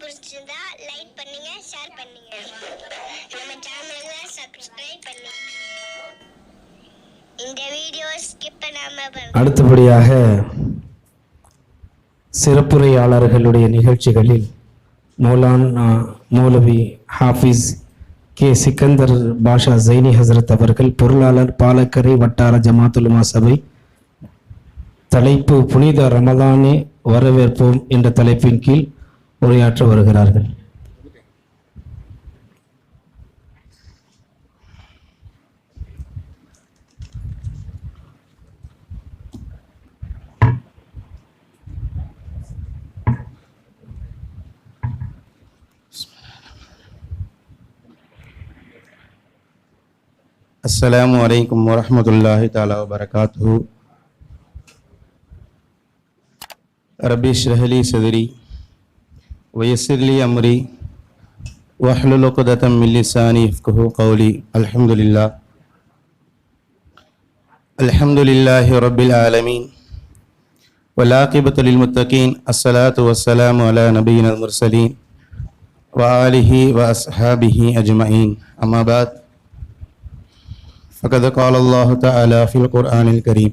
பிடிச்சிருந்தா லைக் பண்ணுங்க ஷேர் பண்ணுங்க. நம்ம சேனலை சப்ஸ்கிரைப் பண்ணுங்க இந்த வீடியோ ஸ்கிப் பண்ணாம பாருங்க. அடுத்தபடியாக சிறப்புரையாளர்களுடைய நிகழ்ச்சிகளில் மௌலான் மௌலவி ஹாஃபிஸ் கே. சிக்கந்தர் பாஷா ஜைனி ஹசரத் அவர்கள் பொருளாளர் பாலக்கரை வட்டார ஜமாத்துலுமா சபை தலைப்பு புனித ரமதானே வரவேற்போம் என்ற தலைப்பின் கீழ் உரையாற்ற வருகிறார்கள் السلام عليكم ورحمة الله تعالى وبركاته ربي اشرح لي صدري ويسر لي أمري واحلل عقدة من لساني يفقه قولي. الحمد لله الحمد لله رب العالمين. والعاقبة للمتقين. الصلاة والسلام على نبينا المرسلين وآله وأصحابه أجمعين. أما بعد. فقد قال الله تعالى في القرآن الكريم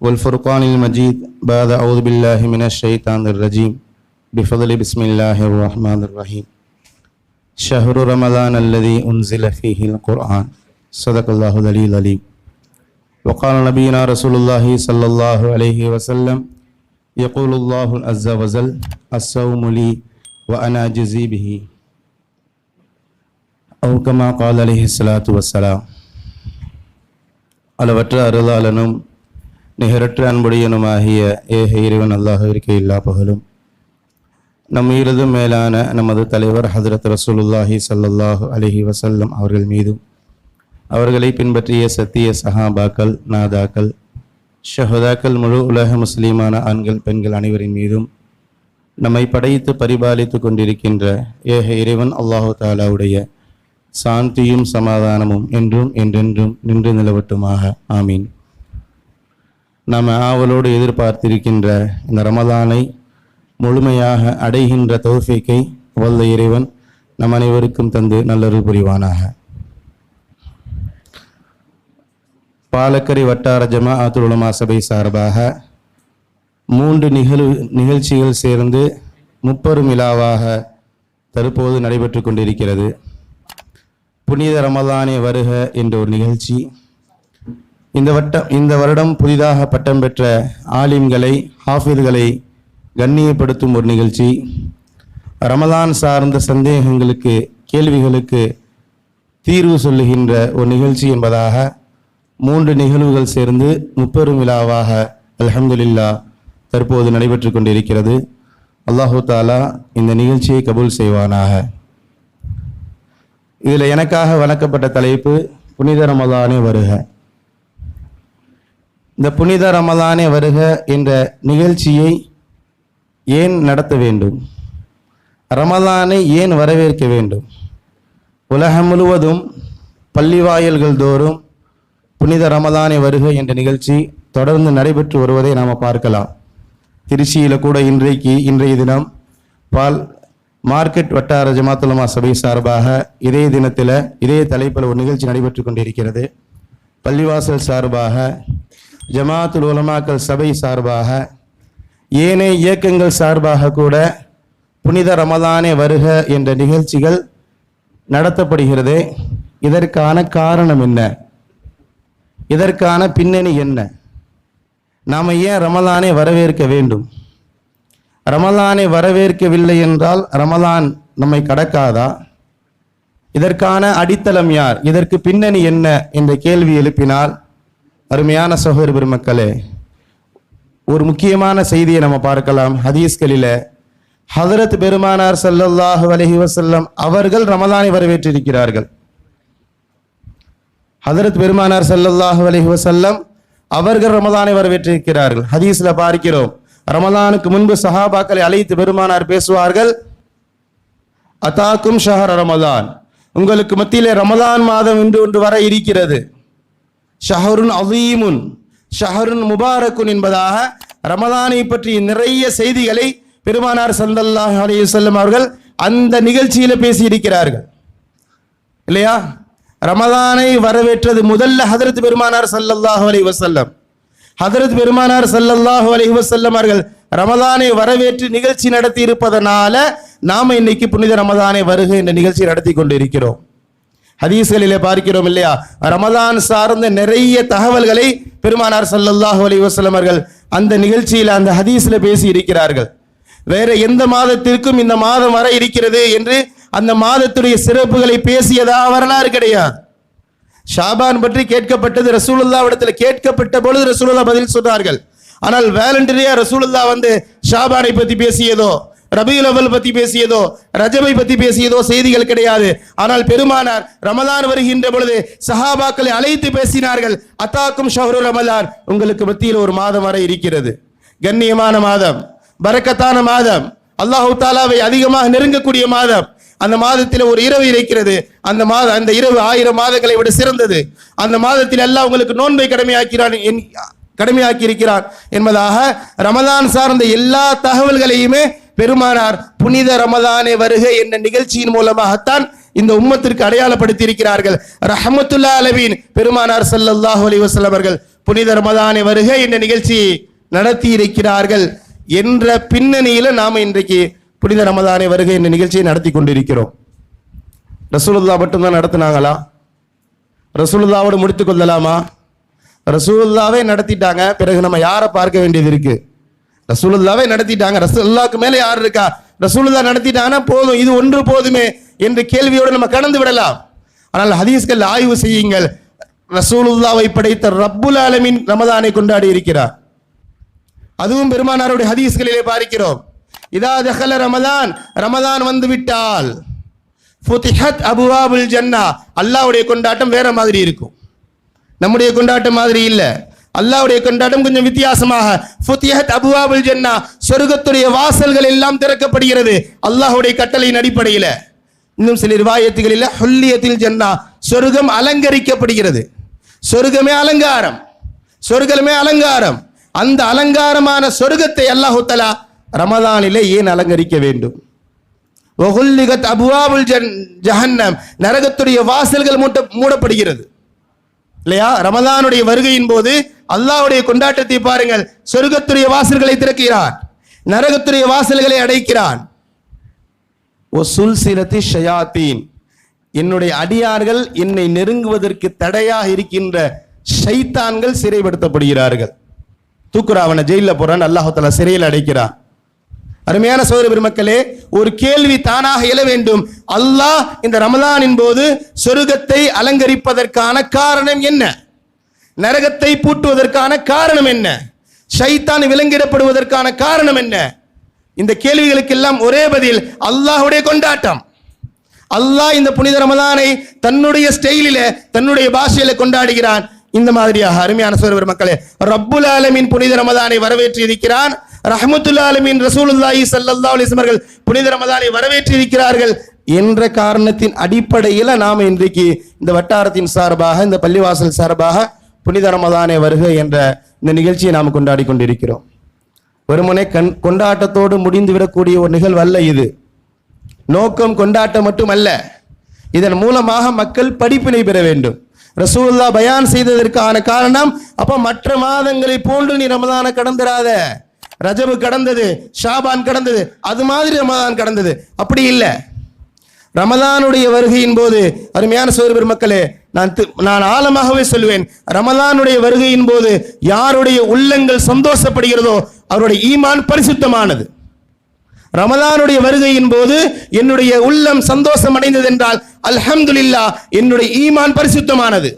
والفرقان المجيد. بعد أعوذ بالله من الشيطان الرجيم. بفضل بسم الله الرحمن الرحيم شهر رمضان الذي أنزل فيه القرآن صدق الله العلي العليم وقال نبينا رسول الله صلى الله عليه وسلم يقول الله عز وجل الصوم لي وأنا أجزي به أو كما قال عليه الصلاة والسلام அளவற்ற அருளாளனும் நிகரற்ற அன்புடையனுமாகிய ஏக இறைவன் அல்லாஹிற்கு இல்லா பகலும் நம் மேலான நமது தலைவர் ஹசரத் ரசூலுல்லாஹி சல்லாஹு அலஹி வசல்லம் அவர்கள் மீதும் அவர்களை பின்பற்றிய சத்திய சஹாபாக்கள் நாதாக்கள் ஷஹதாக்கள் முழு உலக முஸ்லீமான ஆண்கள் பெண்கள் அனைவரின் மீதும் நம்மை படைத்து பரிபாலித்து கொண்டிருக்கின்ற ஏக இறைவன் அல்லாஹு தாலாவுடைய சாந்தியும் சமாதானமும் என்றும் என்றென்றும் நின்று நிலவட்டுமாக. ஆமீன். நாம் ஆவலோடு எதிர்பார்த்திருக்கின்ற இந்த ரமதானை முழுமையாக அடைகின்ற தௌஃபீக்கை வல்ல இறைவன் நம் அனைவருக்கும் தந்து நல்லருள் புரிவானாக. பாலக்கரை வட்டார ஜமாஅத்துல் உலமா சபை சார்பாக மூன்று நிகழ்வு நிகழ்ச்சிகள் சேர்ந்து முப்பெரும் விழாவாக தற்போது நடைபெற்று கொண்டிருக்கிறது. புனித ரமலானே வருக என்ற ஒரு நிகழ்ச்சி. இந்த வட்டம் இந்த வருடம் புதிதாக பட்டம் பெற்ற ஆலிம்களை ஹாஃபில்களை கண்ணியப்படுத்தும் ஒரு நிகழ்ச்சி. ரமதான் சார்ந்த சந்தேகங்களுக்கு கேள்விகளுக்கு தீர்வு சொல்லுகின்ற ஒரு நிகழ்ச்சி என்பதாக மூன்று நிகழ்வுகள் சேர்ந்து முப்பெரும் விழாவாக அலமதுல்லா தற்போது நடைபெற்று கொண்டிருக்கிறது. அல்லாஹு தாலா இந்த நிகழ்ச்சியை கபூல் செய்வானாக. இதில் எனக்காக வழங்கப்பட்ட தலைப்பு புனித ரமதானே வருக. இந்த புனித ரமதானே வருக என்ற நிகழ்ச்சியை ஏன் நடத்த வேண்டும்? ரமலானை ஏன் வரவேற்க வேண்டும்? உலகம் முழுவதும் பள்ளிவாயல்கள் தோறும் புனித ரமதானை வருக என்ற நிகழ்ச்சி தொடர்ந்து நடைபெற்று வருவதை நாம் பார்க்கலாம். திருச்சியில் கூட இன்றைக்கு இன்றைய தினம் பால் மார்க்கெட் வட்டார ஜமாத்துலமா சபை சார்பாக இதே தினத்தில் இதே தலைப்பில் ஒரு நிகழ்ச்சி நடைபெற்று கொண்டிருக்கிறது. பள்ளிவாசல் சார்பாக ஜமாத்துல் உலமாக்கல் சபை சார்பாக ஏனைய இயக்கங்கள் சார்பாக கூட புனித ரமலானே வருக என்ற நிகழ்ச்சிகள் நடத்தப்படுகிறது. இதற்கான காரணம் என்ன? இதற்கான பின்னணி என்ன? நாம் ஏன் ரமலானை வரவேற்க வேண்டும்? ரமலானை வரவேற்கவில்லை என்றால் ரமலான் நம்மை கடக்காதா? இதற்கான அடித்தளம் யார்? இதற்கு பின்னணி என்ன? என்ற கேள்வி எழுப்பினால் அருமையான சகோதர பெருமக்களே ஒரு முக்கியமான செய்தியை நம்ம பார்க்கலாம். ஹதீஸ்களில ஹதரத் பெருமானார் ஸல்லல்லாஹு அலஹி வசல்லம் அவர்கள் ரமதானை வரவேற்றிருக்கிறார்கள். ஹதரத் பெருமானார் ஸல்லல்லாஹு அலஹி வசல்லம் அவர்கள் ரமதானை வரவேற்றிருக்கிறார்கள். ஹதீஸ்ல பார்க்கிறோம். ரமதானுக்கு முன்பு சஹாபாக்களை அழைத்து பெருமானார் பேசுவார்கள் அதாக்கும் ஷஹர் ரமதான். உங்களுக்கு மத்தியிலே ரமதான் மாதம் இன்று ஒன்று வர இருக்கிறது. ஷஹருன் அலீமுன் ஷஹருன் முபாரக்குன் என்பதாக ரமதானை பற்றி நிறைய செய்திகளை பெருமானார் சல்லல்லாஹ் அலைஹி வஸல்லம் அவர்கள் அந்த நிகழ்ச்சியில் பேசியிருக்கிறார்கள். இல்லையா? ரமதானை வரவேற்றது முதல்ல ஹதரத் பெருமானார் ஸல்லல்லாஹு அலி வசல்லம் ஹதரத் பெருமானார் சல்லல்லாஹு அலி வசல்லம் அவர்கள் ரமதானை வரவேற்று நிகழ்ச்சி நடத்தி இருப்பதனால நாம் இன்னைக்கு புனித ரமதானை வருகை என்ற நிகழ்ச்சி நடத்தி கொண்டு இருக்கிறோம் ஹதீஸ்களிலே பார்க்கிறோம் இல்லையா? ரமதான் சார்ந்த நிறைய தகவல்களை பெருமானார் சல்லல்லாஹு அலி வஸல்லம் அவர்கள் அந்த நிகழ்ச்சியில் அந்த ஹதீஸில் பேசி இருக்கிறார்கள் வேற எந்த மாதத்திற்கும் இந்த மாதம் வர இருக்கிறது என்று அந்த மாதத்துடைய சிறப்புகளை பேசியதா வரலாறு கிடையாது. ஷாபான் பற்றி கேட்கப்பட்டது ரசூலுல்லாவிடத்துல கேட்கப்பட்ட பொழுது ரசூலுல்லா பதில் சொன்னார்கள். ஆனால் வேலண்டரியா ரசூலுல்லா வந்து ஷாபானை பற்றி பேசியதோ ரபியுல் அவல் பத்தி பேசியதோ ரஜபை பத்தி பேசியதோ செய்திகள் கிடையாது. ஆனால் பெருமானார் ரமலான் வருகின்ற பொழுது சஹாபாக்களை அழைத்து பேசினார்கள். அத்தாக்கும் ஷஹரு ரமலான். உங்களுக்கு மத்தியில் ஒரு மாதம் வரை இருக்கிறது. கண்ணியமான மாதம். பரக்கத்தான மாதம். அல்லாஹு தாலாவை அதிகமாக நெருங்கக்கூடிய மாதம். அந்த மாதத்தில் ஒரு இரவு இருக்கிறது. அந்த மாத அந்த இரவு ஆயிரம் மாதங்களை விட சிறந்தது. அந்த மாதத்தில் எல்லாம் உங்களுக்கு நோன்பை கடமையாக்கிறான் என் கடமையாக்கி இருக்கிறான் என்பதாக ரமதான் சார்ந்த எல்லா தகவல்களையுமே பெருமானார் புனித ரமதானே வருகை என்ற நிகழ்ச்சியின் மூலமாகத்தான் இந்த உம்மத்திற்கு அடையாளப்படுத்தி இருக்கிறார்கள் ரஹமத்துல்லா அலவீன் பெருமானார் ஸல்லல்லாஹு அலி வசலம் அவர்கள் புனித ரமதானே வருகை என்ற நிகழ்ச்சியை நடத்தி இருக்கிறார்கள் என்ற பின்னணியில நாம இன்றைக்கு புனித ரமதானே வருகை என்ற நிகழ்ச்சியை நடத்தி கொண்டிருக்கிறோம். ரசூலுல்லா மட்டும்தான் நடத்தினாங்களா? ரசூலுல்லாவோடு முடித்து கொள்ளலாமா? ரசூலுல்லாவே நடத்திட்டாங்க பிறகு நம்ம யாரை பார்க்க வேண்டியது இருக்குது ரசூலுல்லாவே நடத்திட்டாங்க. ரசூலுல்லாக்கு மேலே யார் இருக்கா? ரசூலுல்லா நடத்திட்டாங்கன்னா போதும். இது ஒன்று போதுமே என்ற கேள்வியோடு நம்ம கடந்து விடலாம். ஆனால் ஹதீஸ்கள் ஆய்வு செய்யுங்கள். ரசூலுல்லாவை படைத்த ரப்புல் ஆலமின் ரமதானை கொண்டாடி இருக்கிறார். அதுவும் பெருமானாருடைய ஹதீஸ்களிலே பார்க்கிறோம். இதா தஹல ரமதான் ரமதான் வந்து விட்டால் ஃபுதிஹத் அபுவாபுல் ஜன்னா அல்லாஹ்வுடைய கொண்டாட்டம் வேற மாதிரி இருக்கும். நம்முடைய கொண்டாட்டம் மாதிரி இல்லை. அல்லாஹ்வுடைய கொண்டாட்டம் கொஞ்சம் வித்தியாசமாக. ஃபுத்தியஹத் அபுவாபுல் ஜன்னா சொர்க்கத்துடைய வாசல்கள் எல்லாம் திறக்கப்படுகிறது. அல்லாஹுடைய கட்டளையின் அடிப்படையில். இன்னும் சில ரிவாயத்துகளில் ஹுல்லியத்தில் ஜன்னா சொர்க்கம் அலங்கரிக்கப்படுகிறது. சொர்க்கமே அலங்காரம். சொர்க்கமே அலங்காரம். அந்த அலங்காரமான சொர்க்கத்தை அல்லாஹுத்தலா ரமதானிலே ஏன் அலங்கரிக்க வேண்டும்? ஒகுல்லிகத் அபுவாபுல் ஜன் ஜஹன்னம் நரகத்துடைய வாசல்கள் மூட்ட மூடப்படுகிறது. இல்லையா? ரமதானுடைய வருகையின் போது அல்லாவுடைய கொண்டாட்டத்தை பாருங்கள். சொர்க்கத்துடைய வாசல்களை திறக்கிறான் நரகத்துடைய வாசல்களை அடைக்கிறான் ஓ ஷயாத்தீன். என்னுடைய அடியார்கள் என்னை நெருங்குவதற்கு தடையாக இருக்கின்ற ஷைத்தான்கள் சிறைப்படுத்தப்படுகிறார்கள். தூக்குறா அவனை ஜெயில போறான் அல்லாஹ் சிறையில் அடைக்கிறான். அருமையான சோதர பெருமக்களே ஒரு கேள்வி தானாக எழ வேண்டும். அல்லாஹ் இந்த ரமலானின் போது சொருகத்தை அலங்கரிப்பதற்கான காரணம் என்ன? நரகத்தை பூட்டுவதற்கான காரணம் என்ன? ஷைத்தான் விலங்கிடப்படுவதற்கான காரணம் என்ன? இந்த கேள்விகளுக்கெல்லாம் ஒரே பதில் அல்லாஹுடைய கொண்டாட்டம். அல்லாஹ் இந்த புனித ரமலானை தன்னுடைய ஸ்டைலில தன்னுடைய பாஷையில கொண்டாடுகிறான். இந்த மாதிரியாக அருமையான சோதர மக்களே ரப்புல் ஆலமின் புனித ரமதானை வரவேற்றி இருக்கிறான் ரஹமத்துல் ஆலமின் ரசூலுல்லாஹி சல்லல்லா அலிஸ்மர்கள் புனித ரமதானை வரவேற்றி இருக்கிறார்கள் என்ற காரணத்தின் அடிப்படையில் நாம் இன்றைக்கு இந்த வட்டாரத்தின் சார்பாக இந்த பள்ளிவாசல் சார்பாக புனித ரமதானே வருக என்ற இந்த நிகழ்ச்சியை நாம் கொண்டாடி கொண்டிருக்கிறோம். வெறுமனே கண் கொண்டாட்டத்தோடு முடிந்து விடக்கூடிய ஒரு நிகழ்வு அல்ல இது. நோக்கம் கொண்டாட்டம் மட்டுமல்ல இதன் மூலமாக மக்கள் படிப்பினை பெற வேண்டும். ரசூல்லா பயான் செய்ததற்கான காரணம் அப்ப மற்ற மாதங்களை போன்று நீ ரமதான கடந்துராத ரஜபு கடந்தது ஷாபான் கடந்தது அது மாதிரி ரமதான் கடந்தது. அப்படி இல்லை. ரமதானுடைய வருகையின் போது அருமையான சோதர பெருமக்களே நான் நான் ஆழமாகவே சொல்லுவேன் ரமதானுடைய வருகையின் போது யாருடைய உள்ளங்கள் சந்தோஷப்படுகிறதோ அவருடைய ஈமான் பரிசுத்தமானது. ரமதானுடைய வருகையின் போது என்னுடைய உள்ளம் சந்தோஷம் அடைந்தது என்றால் அல்ஹம்துல்லா என்னுடைய ஈமான் பரிசுத்தமானது.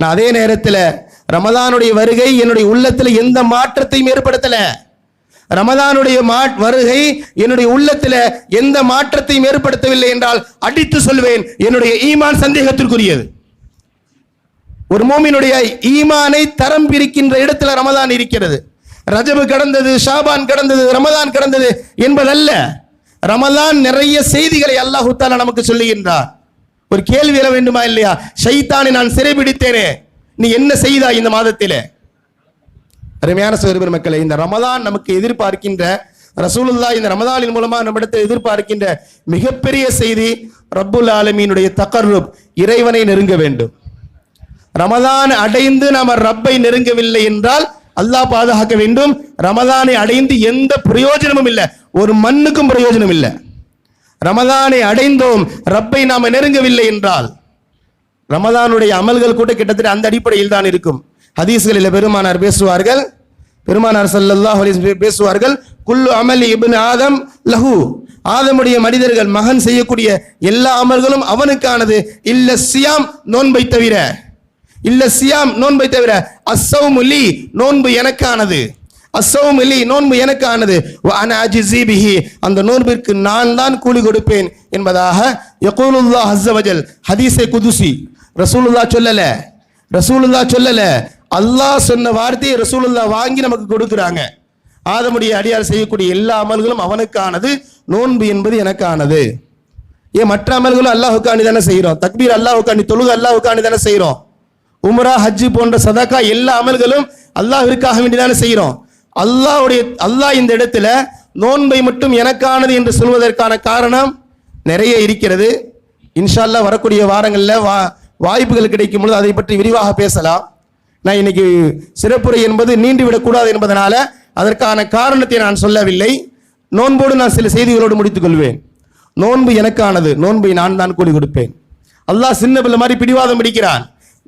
நான் அதே நேரத்தில் ரமதானுடைய வருகை என்னுடைய உள்ளத்தில் எந்த மாற்றத்தையும் ஏற்படுத்தல. ரமதானுடைய வருகை என்னுடைய உள்ளத்தில் எந்த மாற்றத்தையும் ஏற்படுத்தவில்லை என்றால் அடித்து சொல்வேன் என்னுடைய ஈமான் சந்தேகத்திற்குரியது. ஒரு மோமினுடைய ஈமானை தரம் பிரிக்கின்ற இடத்துல ரமதான் இருக்கிறது. ரஜபு கடந்தது ஷாபான் கடந்தது ரமதான் கடந்தது என்பதல்ல. ரமதான் நிறைய செய்திகளை அல்லாஹுத்தாலா நமக்கு சொல்லுகின்றார். ஒரு கேள்வி எழ வேண்டுமா இல்லையா? ஷைத்தானை நான் சிறைபிடித்தேனே நீ என்ன செய்தாய் இந்த மாதத்திலே? அருமையான சோதரி மக்களை இந்த ரமதான் நமக்கு எதிர்பார்க்கின்ற ரசூலுல்லா இந்த ரமதானின் மூலமா நம்மிடத்தில் எதிர்பார்க்கின்ற மிகப்பெரிய செய்தி ரப்புல் ஆலமீனுடைய தகர்ருப் இறைவனை நெருங்க வேண்டும். ரமதான் அடைந்து நாம் ரப்பை நெருங்கவில்லை என்றால் அல்லாஹ் பாதுகாக்க வேண்டும். ரமதானை அடைந்து எந்த பிரயோஜனமும் இல்லை. ஒரு மண்ணுக்கும் பிரயோஜனம் இல்லை. ரமதானை அடைந்தோம். ரப்பை நாம் நெருங்கவில்லை என்றால் ரமதானுடைய அமல்கள் கூட கிட்டத்தட்ட அந்த அடிப்படையில் தான் இருக்கும். ஹதீஸ்களில் பெருமானார் பேசுவார்கள். பெருமானார் ஸல்லல்லாஹு பேசுவார்கள். குல்லு அமலி இபின் ஆதம் லஹு. ஆதமுடைய மனிதர்கள் மகன் செய்யக்கூடிய எல்லா அமல்களும் அவனுக்கானது. இல்ல சியாம் நோன்பை தவிர. இல்ல சியாம் நோன்பை தவிர அசௌமுலி நோன்பு எனக்கானது. அசௌமிலி நோன்பு எனக்கானது. வ அந்த நோன்பிற்கு நான் தான் கூலி கொடுப்பேன் என்பதாக யகூலுல்லா ஹஸ்ஸவஜல் ஹதீஸை குதுசி ரசூலுல்லாஹ் சொல்லல. ரசூலுல்லா சொல்லல. அல்லாஹ் சொன்ன வார்த்தையை ரசூலுல்லாஹ் வாங்கி நமக்கு கொடுக்குறாங்க. ஆதமுடைய அடியார் செய்யக்கூடிய எல்லா அமல்களும் அவனுக்கானது நோன்பு என்பது எனக்கானது. ஏன் மற்ற அமல்களும் அல்லாஹுக்காண்டி தானே செய்கிறோம்? தக்பீர் அல்லாஹுக்காண்டி தொழுக அல்லாஹுக்காண்டி தானே செய்கிறோம்? உமரா ஹஜ்ஜு போன்ற சதக்கா எல்லா அமல்களும் அல்லாஹிற்காக வேண்டிதானே செய்கிறோம். அல்லாஹ்வுடைய அல்லாஹ் இந்த இடத்துல நோன்பை மட்டும் எனக்கானது என்று சொல்வதற்கான காரணம் நிறைய இருக்கிறது. இன்ஷால்லா வரக்கூடிய வாரங்களில் வா வாய்ப்புகள் கிடைக்கும் பொழுது அதை பற்றி விரிவாக பேசலாம். நான் இன்னைக்கு சிறப்புரை என்பது நீண்டு விடக்கூடாது என்பதனால அதற்கான காரணத்தை நான் சொல்லவில்லை. நோன்போடு நான் சில செய்திகளோடு முடித்துக்கொள்வேன் நோன்பு எனக்கானது நோன்பை நான் தான் கூலி கொடுப்பேன். அல்லாஹ் சின்ன பிள்ளை மாதிரி பிடிவாதம் பிடிக்கிறான்.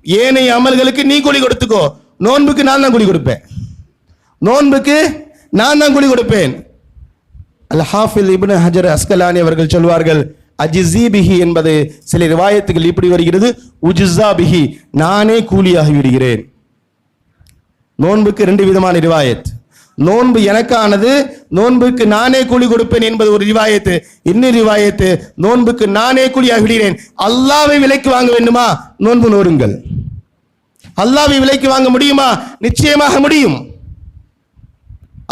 ஏனைய அமல்களுக்கு நீ கூலி கொடுத்துக்கோ. நோன்புக்கு நான் தான் கூலி கொடுப்பேன். நோன்புக்கு நான் தான் கூலி கொடுப்பேன். அல் ஹாஃபில் இப்னு ஹஜர் அஸ்கலானி அவர்கள் சொல்வார்கள் அஜிசி பிஹி என்பது சில ரிவாயத்துகள் இப்படி வருகிறது உஜிஸா பிஹி நானே கூலியாகி விடுகிறேன். நோன்புக்கு ரெண்டு விதமான ரிவாயத். நோன்பு எனக்கானது நோன்புக்கு நானே கூலி கொடுப்பேன் என்பது ஒரு ரிவாயத்து. இன்னும் ரிவாயத்து நோன்புக்கு நானே கூலியாகி விடுகிறேன். அல்லாவை விலைக்கு வாங்க வேண்டுமா? நோன்பு நோருங்கள் அல்லாவை விலைக்கு வாங்க முடியுமா? நிச்சயமாக முடியும்.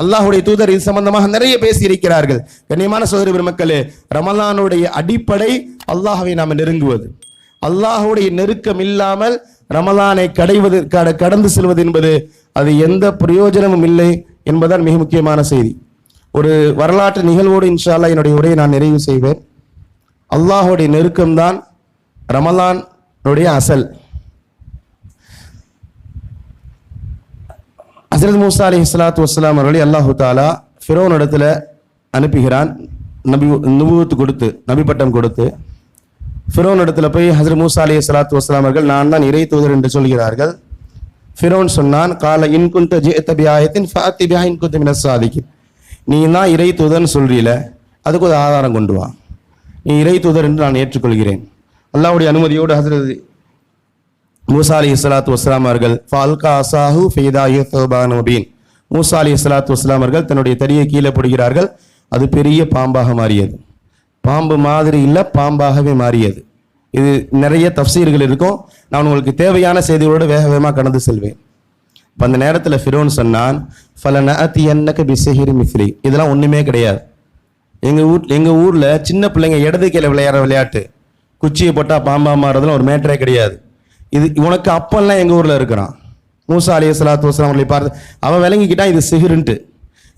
அல்லாஹுடைய தூதர் இது சம்பந்தமாக நிறைய பேசி இருக்கிறார்கள் கண்ணியமான சோதரி பெருமக்களே ரமலானுடைய அடிப்படை அல்லாஹ்வை நாம் நெருங்குவது. அல்லாஹுடைய நெருக்கம் இல்லாமல் ரமலானை கடைவது கடந்து செல்வது என்பது அது எந்த பிரயோஜனமும் இல்லை. என்பதுதான் மிக முக்கியமான செய்தி. ஒரு வரலாற்று நிகழ்வோடு இன்ஷால்லா என்னுடைய உரையை நான் நிறைவு செய்வேன். அல்லாஹுடைய நெருக்கம்தான் ரமலானுடைய அசல். ஹசரத் மூசா அலி இஸ்லாத் வஸ்லாம் அவர்களை அல்லாஹு தாலா ஃபிரோன் இடத்துல அனுப்புகிறான். நபி நுபுவத்து கொடுத்து நபி பட்டம் கொடுத்து. ஃபிரோன் இடத்துல போய் ஹசரத் மூசா அலி இஸ்லாத் வஸ்லாம் அவர்கள் நான் தான் இறை தூதர் என்று சொல்கிறார்கள். ஃபிரோன் சொன்னான் கால இன்குந்த ஜேத்த பியாயத்தின் ஃபாத்தி பியா இன்குந்த மினசாதிக்கு நீ தான் இறை தூதர்னு சொல்றீல அதுக்கு ஒரு ஆதாரம் கொண்டு வா நீ இறை தூதர் என்று நான் ஏற்றுக்கொள்கிறேன் அல்லாவுடைய அனுமதியோடு ஹசரத் மூசா அலி இஸ்லாத்து வஸ்லாம் அவர்கள் ஃபால்கா அசாஹு ஃபெய்தா யூத்தபான் முபீன் மூசா அலி இஸ்லாத்து வஸ்லாம் அவர்கள் தன்னுடைய தடியை கீழே போடுகிறார்கள் அது பெரிய பாம்பாக மாறியது பாம்பு மாதிரி இல்லை பாம்பாகவே மாறியது இது நிறைய தப்சீர்கள் இருக்கும். நான் உங்களுக்கு தேவையான செய்திகளோடு வேக வேகமாக கடந்து செல்வேன். இப்போ அந்த நேரத்தில் ஃபிரோன் சொன்னான் ஃபலன அத்தி என்னக்கு பிசஹிரி மிஸ்ரி இதெல்லாம் ஒன்றுமே கிடையாது. எங்கள் ஊர் எங்கள் ஊரில் சின்ன பிள்ளைங்க இடது கீழே விளையாடுற விளையாட்டு குச்சியை போட்டால் பாம்பா மாறுறதுலாம் ஒரு மேட்டரே கிடையாது. இது உனக்கு அப்பெல்லாம் எங்கள் ஊரில் இருக்கிறான். மூசா அலி சலாத்து வஸ்லாம் அவர்களை பார்த்து அவன் விளங்கிக்கிட்டான் இது சிகிருன்ட்டு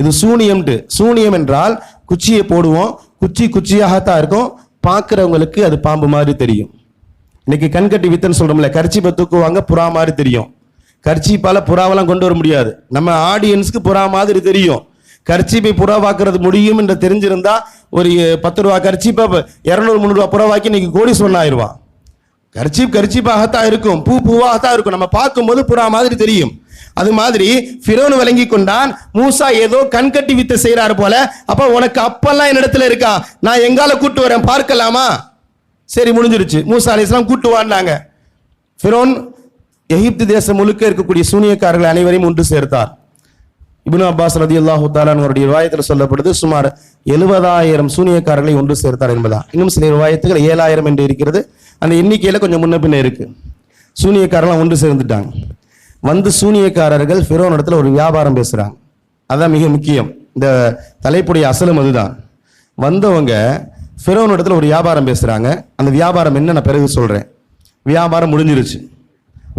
இது சூனியம்ட்டு சூனியம் என்றால் குச்சியை போடுவோம். குச்சி குச்சியாகத்தான் இருக்கும். பார்க்குறவங்களுக்கு அது பாம்பு மாதிரி தெரியும். இன்னைக்கு கண்கட்டி வித்தன்னு சொல்கிறோம்ல கர்ச்சிப்பை தூக்குவாங்க புறா மாதிரி தெரியும். கர்ச்சிப்பால் புறாவெல்லாம் கொண்டு வர முடியாது. நம்ம ஆடியன்ஸ்க்கு புறா மாதிரி தெரியும். கர்ச்சிப்பை புறாவாக்குறது முடியும் என்று தெரிஞ்சிருந்தா ஒரு பத்து ரூபா கர்ச்சிப்பை இரநூறு முந்நூறுரூவா புறாவாக்கி இன்னைக்கு கோடி சொன்னாயிருவான் கர்ச்சிப் கர்ச்சிப்பாகத்தான் இருக்கும் பூ பூவாகத்தான் இருக்கும். நம்ம பார்க்கும்போது புறா மாதிரி தெரியும். அது மாதிரி ஃபிரோன் விளங்கி கொண்டான். மூசா ஏதோ கண்கட்டி வித்து செய்கிறாரு போல. அப்போ உனக்கு அப்பெல்லாம் என்னிடத்துல இருக்கா? நான் எங்கால கூட்டு வரேன் பார்க்கலாமா? சரி முடிஞ்சிருச்சு. மூசா அலிஸ்லாம் கூட்டு வாண்டாங்க ஃபிரோன் எகிப்து தேசம் முழுக்க இருக்கக்கூடிய சூனியக்காரர்கள் அனைவரையும் ஒன்று சேர்த்தார். இபின் அப்பாஸ் ரதி அல்லாஹு அவருடைய ரிவாயத்தில் சொல்லப்படுது சுமார் எழுபதாயிரம் சூனியக்காரர்களை ஒன்று சேர்த்தார் என்பதா இன்னும் சில ரிவாயத்துகள் ஏழாயிரம் என்று இருக்கிறது. அந்த எண்ணிக்கையில் கொஞ்சம் முன்ன பின்ன இருக்கு. சூனியக்காரெல்லாம் ஒன்று சேர்ந்துட்டாங்க. வந்து சூனியக்காரர்கள் ஃபிரோன் இடத்துல ஒரு வியாபாரம் பேசுகிறாங்க அதான் மிக முக்கியம். இந்த தலைப்புடைய அசலும் அதுதான். வந்தவங்க ஃபிரோன் இடத்துல ஒரு வியாபாரம் பேசுகிறாங்க அந்த வியாபாரம் என்ன நான் பிறகு சொல்கிறேன் வியாபாரம் முடிஞ்சிருச்சு.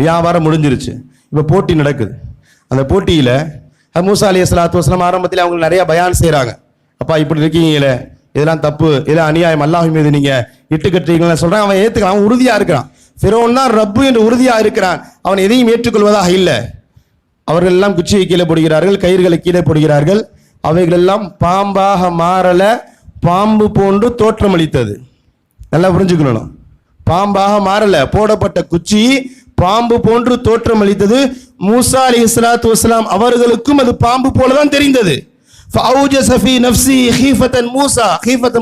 வியாபாரம் முடிஞ்சிருச்சு. இப்போ போட்டி நடக்குது. அந்த போட்டியில் மூசா அலி சலாத்து வஸ்லாம் ஆரம்பத்தில் அவங்க நிறைய பயான் செய்கிறாங்க அப்பா இப்படி இருக்கீங்களே. இதெல்லாம் தப்பு. இதெல்லாம் அநியாயம். அல்லாஹ் மீது நீங்கள் இட்டு கட்டுறீங்களா சொல்றான் அவன் ஏற்றுக்கிறான் அவன் இருக்கிறான். பிறவன் தான் ரப்பு என்று உறுதியாக இருக்கிறான். அவன் எதையும் ஏற்றுக்கொள்வதாக இல்லை. அவர்கள் எல்லாம் குச்சியை கீழே போடுகிறார்கள் கயிறுகளை கீழே போடுகிறார்கள். அவைகள் எல்லாம் பாம்பாக மாறல பாம்பு போன்று தோற்றம் அளித்தது. நல்லா புரிஞ்சுக்கணும். பாம்பாக மாறல போடப்பட்ட குச்சி பாம்பு போன்று தோற்றம் அளித்தது. மூசா அலி இஸ்லாத்து வஸ்லாம் அவர்களுக்கும் அது பாம்பு போலதான் தெரிந்தது. மூசா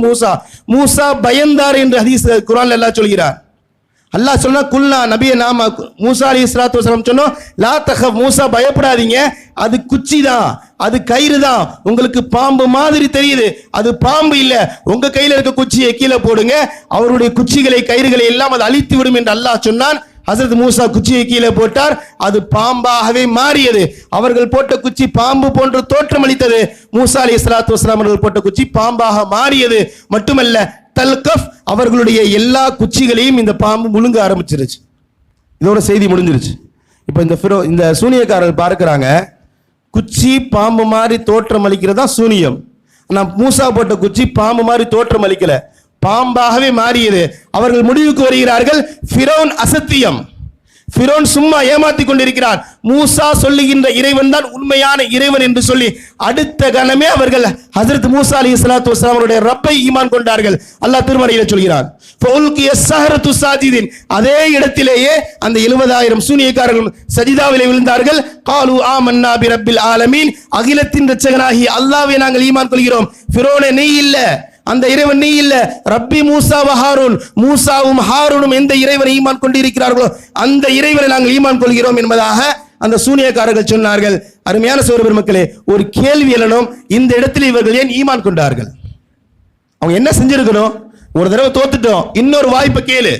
மூசா. மூசா பயந்தார் என்று ஹதீஸ் குரான் எல்லாம் சொல்கிறார். அல்லாஹ் சொன்னா குல்னா நபியை நாம மூசா அலி இஸ்லாத்து வசலம் சொன்னோம் லா தஹப் மூசா பயப்படாதீங்க. அது குச்சி தான் அது கயிறு தான். உங்களுக்கு பாம்பு மாதிரி தெரியுது. அது பாம்பு இல்ல. உங்க கையில இருக்க குச்சியை கீழே போடுங்க. அவருடைய குச்சிகளை கயிறுகளை எல்லாம் அது அழித்து விடும் என்று அல்லாஹ் சொன்னான். ஹசரத் மூசா குச்சியை கீழே போட்டார். அது பாம்பாகவே மாறியது. அவர்கள் போட்ட குச்சி பாம்பு போன்று தோற்றமளித்தது. மூசா அலி இஸ்லாத்து வஸ்லாம் அவர்கள் போட்ட குச்சி பாம்பாக மாறியது. மட்டுமல்ல தல்கஃப் அவர்களுடைய எல்லா குச்சிகளையும் இந்த பாம்பு முழுங்க ஆரம்பிச்சிருச்சு. இதோட செய்தி முடிஞ்சிருச்சு. இப்போ இந்த ஃபிரோ இந்த சூனியக்காரர்கள் பார்க்குறாங்க குச்சி பாம்பு மாதிரி தோற்றம் அளிக்கிறதா சூனியம். ஆனால் மூசா போட்ட குச்சி பாம்பு மாதிரி தோற்றம் அளிக்கல. பாம்பாகவே மாறியது. அவர்கள் முடிவுக்கு வருகிறார்கள் ஃபிரோன் அசத்தியம். பிரோன் சும்மா ஏமாத்தி கொண்டிருக்கிறார். மூசா சொல்லுகின்ற இறைவன் தான் உண்மையான இறைவன் என்று சொல்லி அடுத்த கணமே அவர்கள் ஹசரத் மூசா அலி இஸ்லாத்து அவருடைய ரப்பை ஈமான் கொண்டார்கள். அல்லாஹ் திருமறையில சொல்கிறான் ஃபௌல்கிய சாஜிதின். அதே இடத்திலேயே அந்த எழுபதாயிரம் சூனியக்காரர்கள் சஜிதாவிலே விழுந்தார்கள். காலு ஆமன்னா பி ரப்பில் ஆலமீன். அகிலத்தின் ரச்சகனாகி அல்லாஹ்வை நாங்கள் ஈமான் கொள்கிறோம். ஃபிரோனே நீ இல்லை. அந்த இறைவன் நீ இல்ல. ரப்பி மூசா ஹாரூன். மூசாவும் ஹாரூனும் எந்த இறைவனை ஈமான் கொண்டிருக்கிறார்களோ அந்த இறைவனை நாங்கள் ஈமான் கொள்கிறோம் என்பதாக அந்த சூனியக்காரர்கள் சொன்னார்கள். அருமையான சோர பெருமக்களே ஒரு கேள்வி எழனும் இந்த இடத்தில் இவர்கள் ஏன் ஈமான் கொண்டார்கள்? அவங்க என்ன செஞ்சிருக்கணும்? ஒரு தடவை தோத்துட்டோம். இன்னொரு வாய்ப்பை கேளு.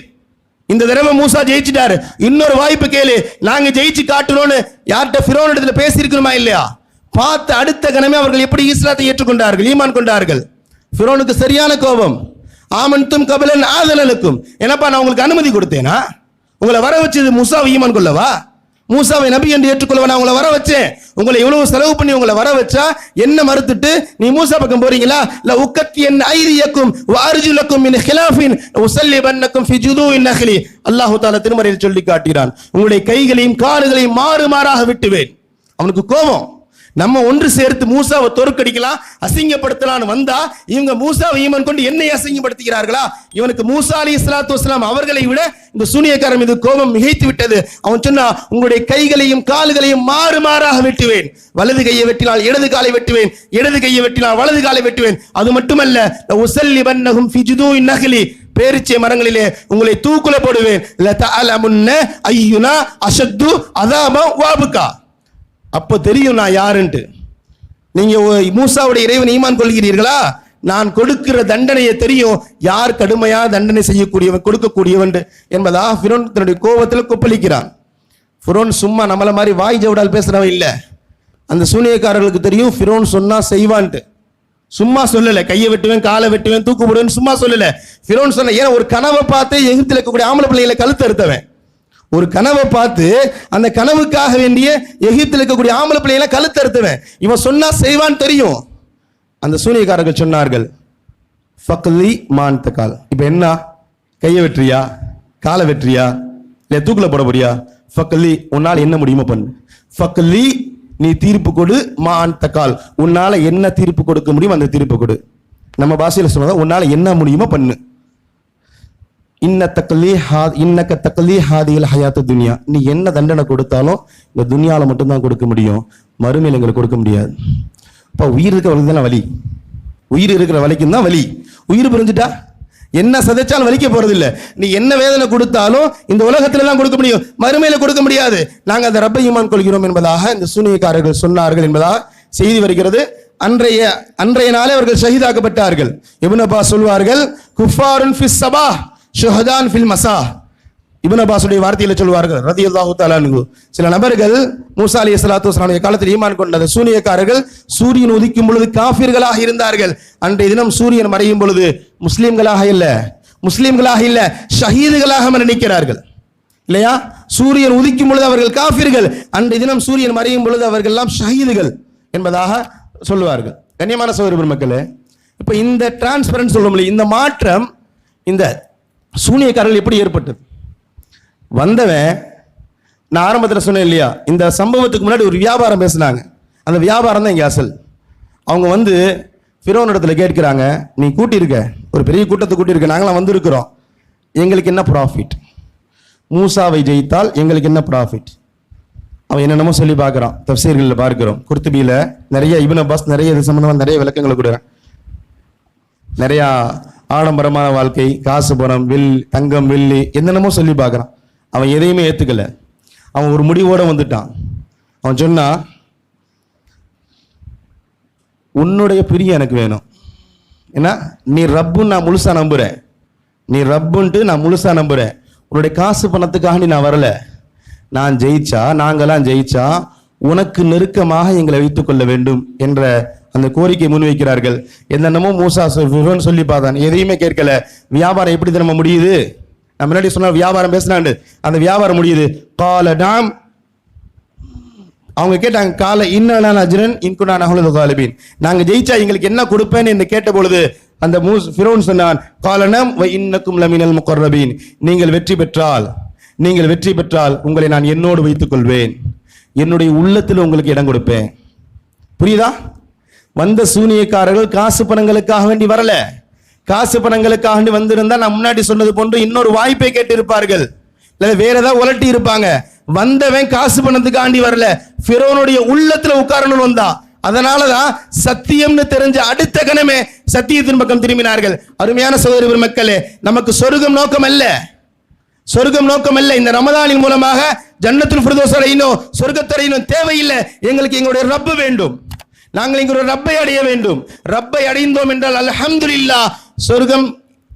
இந்த தடவை மூசா ஜெயிச்சிட்டாரு. இன்னொரு வாய்ப்பு கேளு. நாங்க ஜெயிச்சு காட்டணும்னு யார்கிட்ட ஃபிரோன் இடத்துல பேசியிருக்கணுமா இல்லையா? பார்த்து அடுத்த கணமே அவர்கள் எப்படி ஈஸ்லாத்தை ஏற்றுக்கொண்டார்கள் ஈமான் கொண்டார்கள். ஃபிரோனுக்கு சரியான கோபம். ஆமன்தும் கபிலன் ஆதலனுக்கும் என்னப்பா நான் உங்களுக்கு அனுமதி கொடுத்தேனா? உங்களை வர வச்சது முசாவை ஈமான் கொள்ளவா? மூசாவை நபி என்று ஏற்றுக்கொள்ளவா? நான் உங்களை வர வச்சேன். உங்களை இவ்வளவு செலவு பண்ணி உங்களை வர வச்சா என்ன மறுத்துட்டு? நீ மூசா பக்கம் போறீங்களா? இல்ல உக்கத்தி என் ஐரியக்கும் வாரிஜுலக்கும் இன் ஹிலாஃபின் உசல்லி பன்னக்கும் ஃபிஜுது ஜுதூஇன் நஹ்லி. அல்லாஹ் தஆலா திருமறையில் சொல்லி காட்டுகிறான் உங்களுடைய கைகளையும் கால்களையும் மாறு மாறாக விட்டுவேன். அவனுக்கு கோபம். நம்ம ஒன்று சேர்த்து மூசாவை தோற்கடிக்கலாம் அசிங்கப்படுத்தலாம்னு வந்தா இவங்க மூசாவை ஈமன் கொண்டு என்னை அசிங்கப்படுத்துகிறார்களா? இவனுக்கு மூசா அலி இஸ்லாத்து வஸ்லாம் அவர்களை விட இந்த சூனியக்காரன் மீது கோபம் மிகைத்து விட்டது. அவன் சொன்னா உங்களுடைய கைகளையும் கால்களையும் மாறு மாறாக வெட்டுவேன். வலது கையை வெட்டினால் இடது காலை வெட்டுவேன். இடது கையை வெட்டினால் வலது காலை வெட்டுவேன். அது மட்டுமல்ல உசல்லி பன்னகும் ஃபிஜுதூ நகலி பேரிச்சை மரங்களிலே உங்களை தூக்குல போடுவேன். லதஅலமுன்ன ஐயுனா அசத்து அதாமா வாபுக்கா அப்போ தெரியும் நான் யாருன்ட்டு. நீங்கள் மூசாவுடைய இறைவன் ஈமான் கொள்கிறீர்களா? நான் கொடுக்கிற தண்டனையை தெரியும். யார் கடுமையாக தண்டனை செய்யக்கூடியவன் கொடுக்கக்கூடியவன் என்பதா ஃபிரோன் தன்னுடைய கோபத்தில் கொப்பளிக்கிறான். ஃபிரோன் சும்மா நம்மளை மாதிரி வாய் ஜவுடால் பேசுகிறவன் இல்லை. அந்த சூனியக்காரர்களுக்கு தெரியும் ஃபிரோன் சொன்னால் செய்வான்ட்டு. சும்மா சொல்லலை. கையை வெட்டுவேன் காலை வெட்டுவேன் தூக்கு போடுவேன் சும்மா சொல்லலை. ஃபிரோன் சொன்ன ஏன் ஒரு கனவை பார்த்து எகிப்தில் இருக்கக்கூடிய ஆம்பளை பிள்ளைகளை கழுத்து அறுத்தவன். ஒரு கனவை பார்த்து அந்த கனவுக்காக வேண்டிய எகிப்தில் இருக்கக்கூடிய ஆம்பளை பிள்ளைகளை கழுத்தறுத்துவேன் இவன் சொன்னா செய்வான்னு தெரியும். அந்த சூனியக்காரர்கள் சொன்னார்கள் ஃபக்லி மான் தக்கால் இப்போ என்ன? கையை வெற்றியா காலை வெற்றியா இல்லை தூக்கில் போட முடியா ஃபக்லி உன்னால் என்ன முடியுமோ பண்ணு. ஃபக்லி நீ தீர்ப்பு கொடு மான் தக்கால் உன்னால் என்ன தீர்ப்பு கொடுக்க முடியும் அந்த தீர்ப்பு கொடு. நம்ம பாஷையில் சொன்னதான் உன்னால் என்ன முடியுமோ பண்ணு. இன்ன தக்கலி ஹா இன்னக்க தக்கலி ஹாதியில் ஹயாத்து துனியா. நீ என்ன தண்டனை கொடுத்தாலும் இந்த துனியாவில் மட்டும்தான் கொடுக்க முடியும். மறுமையில் எங்களுக்கு கொடுக்க முடியாது. இப்போ உயிர் இருக்கிற வலிக்கு தானே வலி? உயிர் இருக்கிற வலிக்கும் தான் வலி. உயிர் புரிஞ்சுட்டா? என்ன சதைச்சாலும் வலிக்க போறதில்ல. நீ என்ன வேதனை கொடுத்தாலும் இந்த உலகத்துல தான் கொடுக்க முடியும். மறுமையில கொடுக்க முடியாது. நாங்கள் அந்த ரப்ப ஈமான் கொள்கிறோம் என்பதாக இந்த சூனியக்காரர்கள் சொன்னார்கள் என்பதாக செய்தி வருகிறது. அன்றைய அன்றைய நாளே அவர்கள் ஷஹீதாக்கப்பட்டார்கள். இப்னு சொல்வார்கள் குஃபாருன் ஃபிஸ் சபா. ஷுஹதான் ஃபில் மசா. இபன் அப்பாசுடைய வார்த்தையில் சொல்வார்கள் ரதியல்லாஹு தஆலா தாலானு சில நபர்கள் மூசா அலி ஸலாத்து வஸ்லாமுடைய காலத்தில் ஈமான் கொண்ட அந்த சூனியக்காரர்கள் சூரியன் உதிக்கும் பொழுது காஃபிர்களாக இருந்தார்கள். அன்றைய தினம் சூரியன் மறையும் பொழுது முஸ்லீம்களாக இல்லை முஸ்லீம்களாக இல்லை ஷஹீதுகளாக மரணிக்கிறார்கள். இல்லையா? சூரியன் உதிக்கும் பொழுது அவர்கள் காஃபிர்கள் அன்றைய தினம் சூரியன் மறையும் பொழுது அவர்கள் எல்லாம் ஷஹீதுகள் என்பதாக சொல்லுவார்கள். கண்ணியமான சகோதர பெருமக்களே இப்போ இந்த டிரான்ஸ்பரன்ஸ் சொல்ல இந்த மாற்றம் இந்த சூனியக்காரர்கள் எப்படி ஏற்பட்டது? வந்தவன் நான் ஆரம்பத்தில் சொன்னேன் இல்லையா இந்த சம்பவத்துக்கு முன்னாடி ஒரு வியாபாரம் பேசுனாங்க. அந்த வியாபாரம் தான் இங்கே அசல். அவங்க வந்து ஃபிரோன் இடத்துல கேட்கிறாங்க நீ கூட்டியிருக்க ஒரு பெரிய கூட்டத்தை கூட்டியிருக்க நாங்களாம் வந்திருக்கிறோம். எங்களுக்கு என்ன ப்ராஃபிட் மூசாவை ஜெயித்தால் எங்களுக்கு என்ன ப்ராஃபிட் அவன் என்னென்னமோ சொல்லி பார்க்குறான். தப்சீர்களில் பார்க்குறோம். குர்த்துபியில் நிறைய இபின் அப்பாஸ் நிறைய இது சம்மந்தமாக நிறைய விளக்கங்களை கொடுக்குறான். நிறையா ஆடம்பரமான வாழ்க்கை காசு பணம் வில் தங்கம் வெள்ளி என்னென்னமோ சொல்லி பார்க்குறான். அவன் எதையுமே ஏற்றுக்கல அவன் ஒரு முடிவோட வந்துட்டான். அவன் சொன்னா உன்னுடைய பிரியம் எனக்கு வேணும். ஏன்னா நீ ரப்புன்னு நான் முழுசாக நம்புகிறேன் நீ ரப்புன்ட்டு நான் முழுசாக நம்புகிறேன் உன்னுடைய காசு பணத்துக்காக நான் வரல. நான் ஜெயிச்சா நாங்களாம் ஜெயிச்சா உனக்கு நெருக்கமாக எங்களை வைத்துக்கொள்ள வேண்டும் என்ற அந்த கோரிக்கை முன்வைக்கிறார்கள். என்னென்னமோ மூசா சொ- சொல்லி பார்த்தான். எதையுமே கேட்கல. வியாபாரம் எப்படி நம்ம முடியுது? நான் முன்னாடி சொன்ன வியாபாரம் பேசினாண்டு. அந்த வியாபாரம் முடியுது. கால டாம். அவங்க கேட்டாங்க கால இன்ன அஜ்ரன் இன்குனா நகுலது காலிபின். நாங்கள் ஜெயிச்சா எங்களுக்கு என்ன கொடுப்பேன்னு என்று கேட்ட பொழுது அந்த மூஸ் ஃபிரோன் சொன்னான் காலனம் வ இன்னக்கும் லமினல் முகர்ரபீன். நீங்கள் வெற்றி பெற்றால் நீங்கள் வெற்றி பெற்றால் உங்களை நான் என்னோடு வைத்துக் கொள்வேன். என்னுடைய உள்ளத்தில் உங்களுக்கு இடம் கொடுப்பேன். புரியுதா? வந்த சூனியக்காரர்கள் காசு பணங்களுக்காக வேண்டி வரல. காசு பணங்களுக்காக வேண்டி வந்திருந்தா நான் முன்னாடி சொன்னது போன்று இன்னொரு வாய்ப்பை கேட்டிருப்பார்கள். இல்ல வேற ஏதாவது உலட்டி இருப்பாங்க. வந்தவன் காசு பணத்துக்காண்டி வரல. ஃபிரோனுடைய உள்ளத்துல உட்காரணும்னு வந்தா. அதனாலதான் சத்தியம்னு தெரிஞ்ச அடுத்த கணமே சத்தியத்தின் பக்கம் திரும்பினார்கள். அருமையான சகோதரி மக்களே நமக்கு சொர்க்கம் நோக்கம் அல்ல. சொர்க்கம் நோக்கம் அல்ல. இந்த ரமதானின் மூலமாக ஜன்னத்தில் ஃபிர்தௌஸ் அடையணும் தேவையில்லை. எங்களுக்கு எங்களுடைய ரப்பு வேண்டும். நாங்கள் எங்களுடைய ரப்பை அடைய வேண்டும். ரப்பை அடைந்தோம் என்றால் அல்ஹம்துல்லா சொர்க்கம்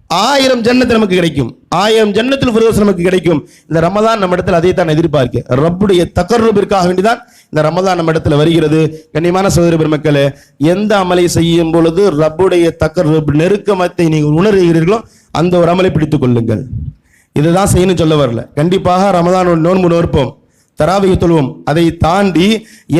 ஆயிரம் ஜன்னத்து நமக்கு கிடைக்கும். ஆயிரம் ஜன்னத்தில் ஃபிர்தௌஸ் நமக்கு கிடைக்கும். இந்த ரமதான் நம்ம இடத்துல அதை தான் எதிர்பார்க்க. ரப்புடைய தகர்ருபிற்காக வேண்டிதான் இந்த ரமதான் நம்ம இடத்துல வருகிறது. கண்ணியமான சகோதர பெருமக்களே எந்த அமலை செய்யும் பொழுது ரப்புடைய தகர்ருப் நெருக்கமத்தை நீங்கள் உணர்கிறீர்களோ அந்த ஒரு அமலை பிடித்துக் கொள்ளுங்கள். இதுதான் செய்யணும் சொல்ல வரல. கண்டிப்பாக ரமதான் நோன்பு நோற்போம். தராவிக தொழுவோம். அதை தாண்டி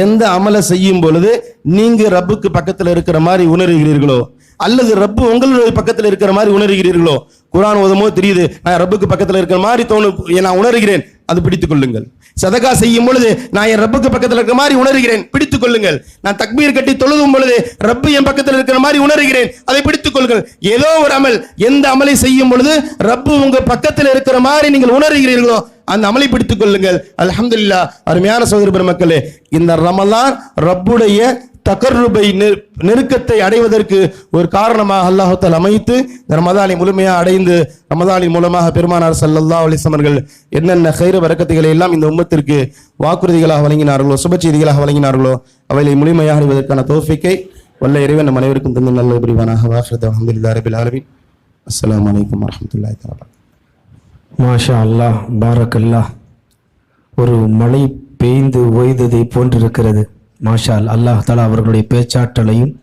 எந்த அமலை செய்யும் பொழுது நீங்க ரப்புக்கு பக்கத்தில் இருக்கிற மாதிரி உணர்கிறீர்களோ அல்லது ரப்பு உங்களுடைய பக்கத்தில் இருக்கிற மாதிரி உணர்கிறீர்களோ குரான் ஓதுமோ தெரியுது நான் ரப்புக்கு பக்கத்தில் இருக்கிற மாதிரி தோணு நான் உணர்கிறேன் அது பிடித்துக் கொள்ளுங்கள். சதகா செய்யும் பொழுது நான் என் ரப்புக்கு பக்கத்தில் இருக்கிற மாதிரி உணர்கிறேன் பிடித்துக் கொள்ளுங்கள். நான் தக்பீர் கட்டி தொழுதும் பொழுது ரப்பு என் பக்கத்தில் இருக்கிற மாதிரி உணர்கிறேன் அதை பிடித்துக் கொள்ளுங்கள். ஏதோ ஒரு அமல் எந்த அமலை செய்யும் பொழுது ரப்பு உங்க பக்கத்தில் இருக்கிற மாதிரி நீங்கள் உணர்கிறீர்களோ அந்த அமலைப்படுத்திக் கொள்ளுங்கள். அலமதுல்லா அருமையான சகோதர பெருமக்களே இந்த ரமலான் ரப்புடைய தகர்ருபை நெரு- நெருக்கத்தை அடைவதற்கு ஒரு காரணமாக அல்லாஹால் அமைத்து இந்த ரமதானை முழுமையாக அடைந்து ரமதானின் மூலமாக பெருமானார் சல்லல்லா அலிசமர்கள் என்னென்ன கைர வரக்கத்துகளை எல்லாம் இந்த உம்மத்திற்கு வாக்குறுதிகளாக வழங்கினார்களோ சுப செய்திகளாக வழங்கினார்களோ அவைகளை முழுமையாக அறிவதற்கான தோஃபிக்கை வல்ல இறைவன் நம் அனைவருக்கும் தந்து நல்ல புரிவானாக. வாஃபிரத் அஹமதுல்லா ரபில் ஆலமீன். அஸ்லாம் வலைக்கம் வரஹ்மத்துல்லாஹி தஆலா மாஷா அல்லாஹ் பாரக்கல்லா ஒரு மழை பெய்ந்து ஓய்ந்ததை போன்றிருக்கிறது. மாஷால் அல்லாஹ் தலா அவர்களுடைய பேச்சாற்றலையும்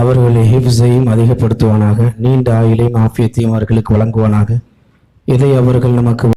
அவர்களுடைய ஹிப்ஸையும் அதிகப்படுத்துவானாக நீண்ட ஆயுளையும் ஆஃபியத்தையும் அவர்களுக்கு வழங்குவானாக. இதை அவர்கள் நமக்கு